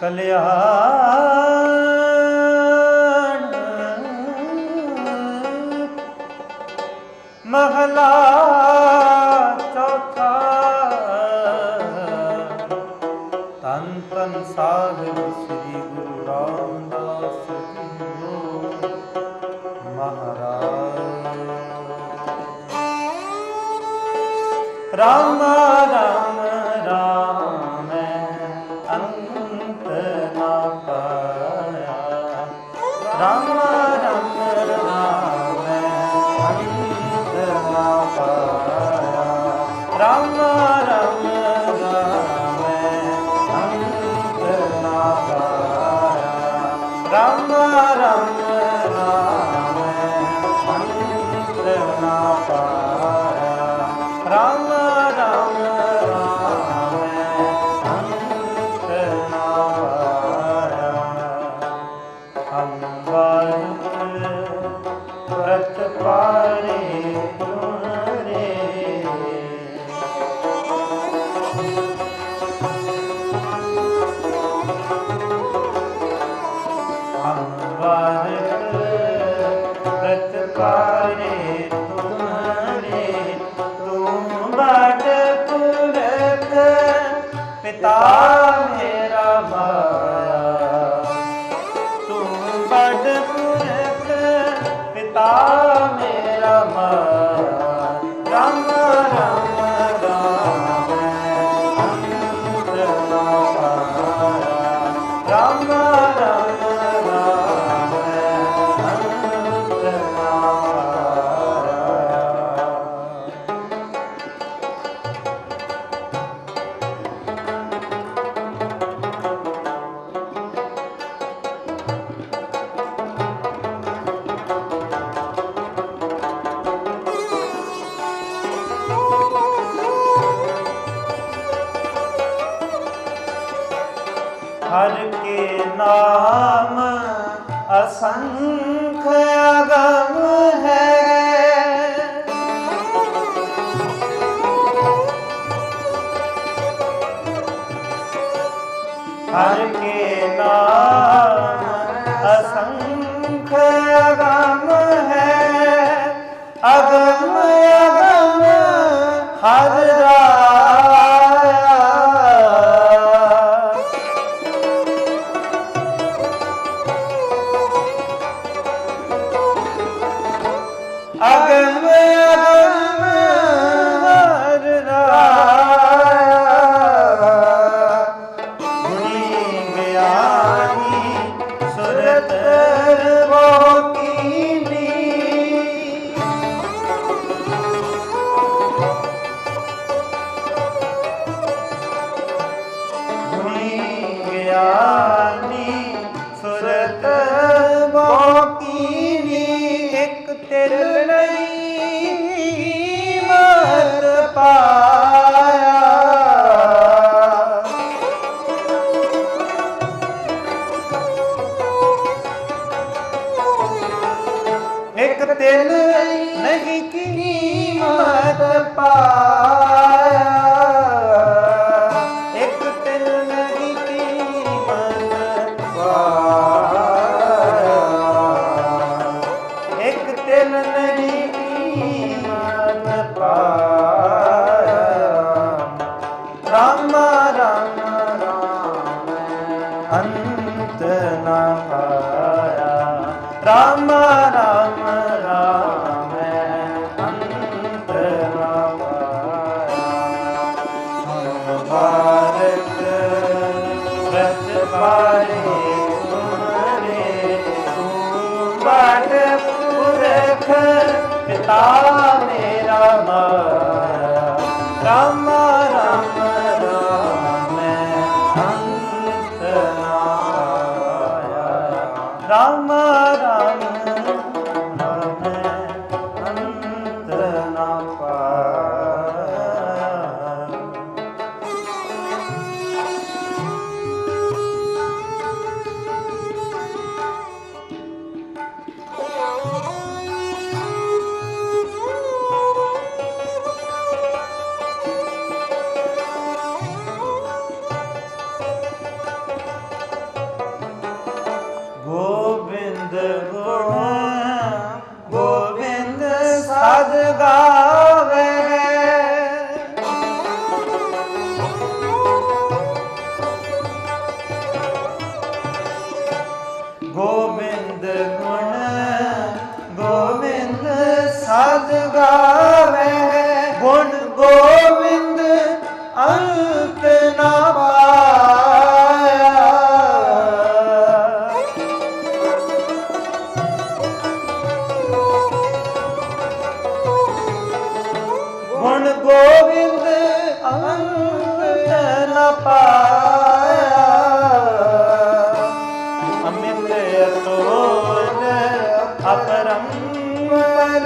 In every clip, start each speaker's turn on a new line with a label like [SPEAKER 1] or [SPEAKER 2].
[SPEAKER 1] ਕਲਿਆਣ। ਮਹਲਾ ਚੌਥਾ। ਤਨ ਸ੍ਰੀ ਗੁਰੂ ਰਾਮਦਾਸ ਜੀ ਰਾਮ ਰਾਮ। Ah! ਹਰ ਕੇ ਨਾਮ ਅਸੰਖ ਅਗਮ ਹੈ। ਹਰ ਕੇ ਨਾਮ ਦਿਲ ਨਹੀਂ ਕੀਮਤ ਪਾਇਆ। ਇੱਕ ਦਿਲ ਨਹੀਂ ਕੀਮਤ ਪਾਇਆ। ਇੱਕ ਦਿਲ ਨਹੀਂ ਕੀਮਤ ਪਾਇਆ। ਰਾਮ ਰਾਮ ਅੰਤ ਨਾ ਪਾਇਆ।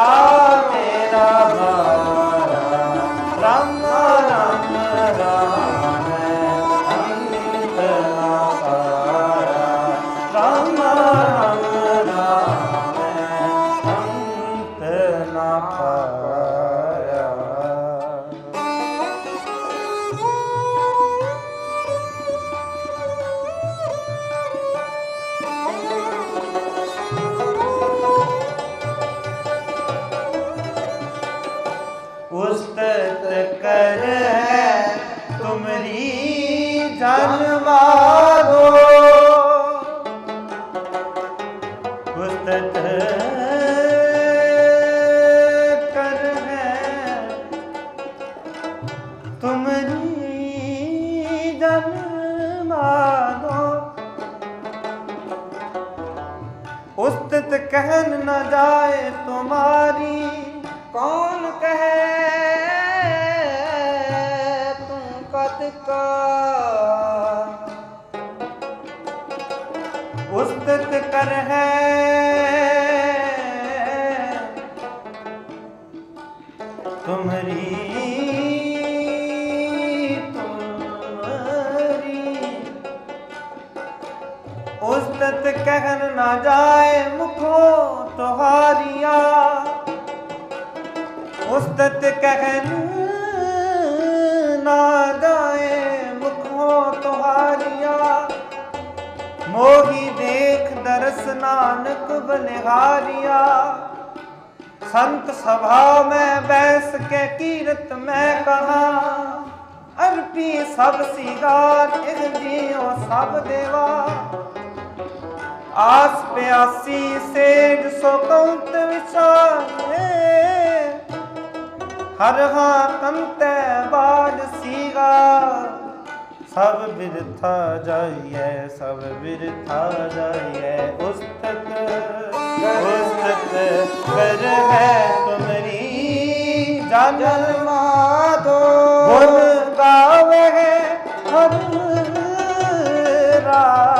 [SPEAKER 1] ਪਿਤਾ जाए तुम्हारी कौन कहे तुम कद का उस्तत कर है तुम्हारी तुम्हारी उस्तत कहन न जाए दरस नानक बलिहारिया संत सभा में बैस के कीरत मैं कहा अरपी सब सिगार इह जियो सब देवा ਆਸ ਪਿਆਸੀ ਸੇਜ ਸੋ ਕੰਤ ਵਿਚਾਰੇ ਹਰ ਹਾਂ ਕੰਤੈ ਬਾਜ ਸੀਗਾ ਸਭ ਬਿਰਥਾ ਜਾਈਐ ਸਭ ਬਿਰਥਾ ਜਾਈਐ। ਉਸਤਤ ਉਸਤਤ ਕਰ ਹੈ ਤੁਮਰੀ ਜਨਮ ਮਾਦੋ। ਗੁਣ ਗਾਵੇ ਹਰ ਰਾਇਆ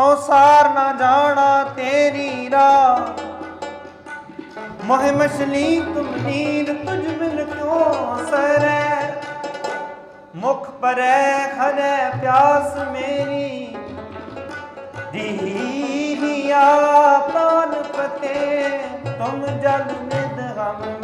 [SPEAKER 1] ਹੌਸਾਰ ਨਾ ਜਾਣਾ ਤੇਰੀ ਰਾ ਮੋਹ ਮਛਲੀ ਤੁਮ ਨੀਂਦ ਤੁਝ ਮਿਲ ਕਿਉਂ ਸਰੈ ਮੁਖ ਪਰੈ ਖਰੇ ਪਿਆਸ ਮੇਰੀ। ਦੀਹੀਆ ਪਾਨ ਪਤੇ, ਤੁਮ ਜਲ ਨਿਦ ਹਮ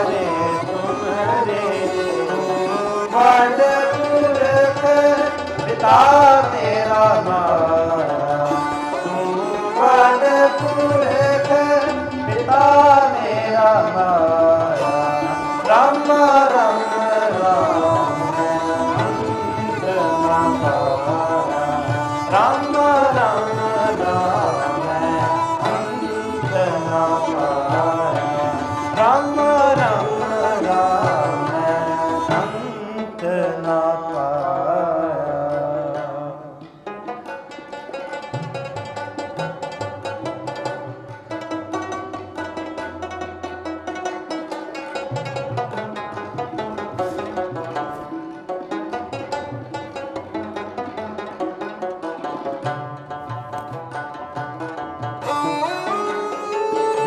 [SPEAKER 1] मेरा ना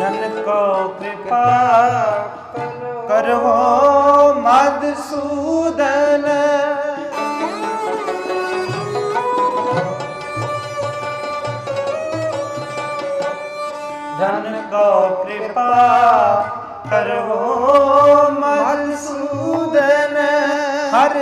[SPEAKER 1] ਜਨ ਕੋ ਕਿਰਪਾ ਕਰੋ ਮਦਸੂਦਨ ਜਨ ਕੋ ਕਿਰਪਾ ਕਰੋ ਮਦਸੂਦਨ ਹਰ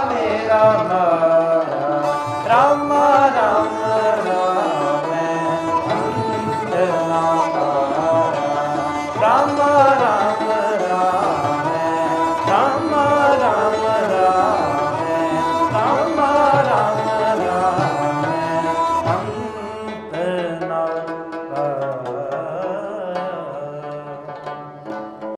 [SPEAKER 1] Rama